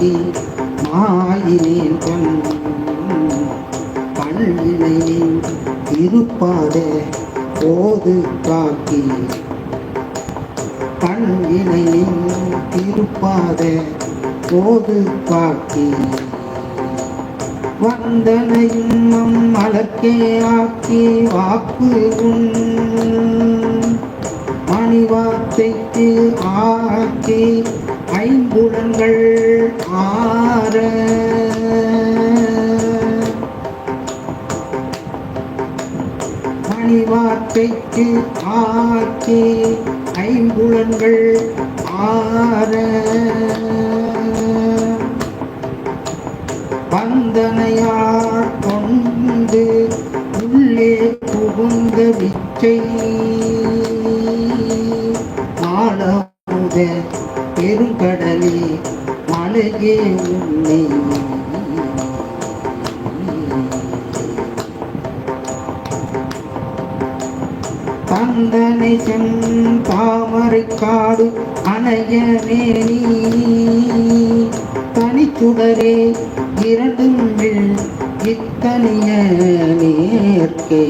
காக்கி மாயினேன் கண் கண்ணினை இருப்பாதே போது காக்கி. கண்ணினை திருப்பாதே போது காக்கி. வந்தனையும் மலர்க்கே ஆக்கி வாக்கு உன் மணிவார்த்தைக்கு ஆக்கி ஐம்புலன்கள் ஆற. மணிவார்த்தைக்கு ஆக்கி ஐம்புலன்கள் ஆற. பந்தனையார் கொண்டு உள்ளே புகுந்த விச்சை. மாலமுதே பெருங்கடலே மலையே உன்னை தந்தனை செந்தாமரை காடு அணைய மேனி தனிச்சுடரே இரண்டும் இத்தனைய நேர்க்கே.